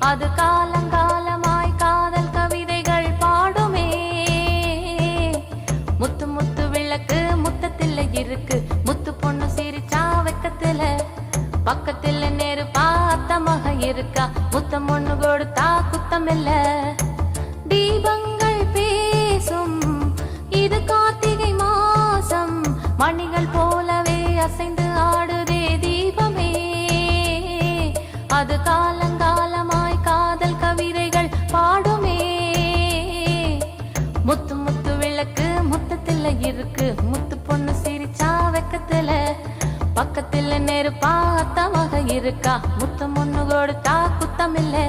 அது காலங்காலமாய் காதல் கவிதைகள் பாடுமே. முத்து முத்து விளக்கு முத்தத்தில் இருக்கு. முத்து பொண்ணு சிரிச்சா வெக்கத்துல. பக்கத்துல நேரு பார்த்த மக இருக்கா. முத்தம் ஒண்ணு கொடுத்தா குத்தம் இல்ல தீபங்கள் மணிகள் போலவே அசைந்து ஆடுதே தீபமே. அது காலங்காலமாய் காதல் கவிதைகள் பாடுமே. முத்து முத்து விளக்கு முத்தத்துல இருக்கு. முத்து பொண்ணு சிரிச்சா வெக்கத்துல. பக்கத்துல நெருப்பா அத்தமாக இருக்கா. முத்தம் ஒண்ணு கொடுத்தா குத்தமில்லை.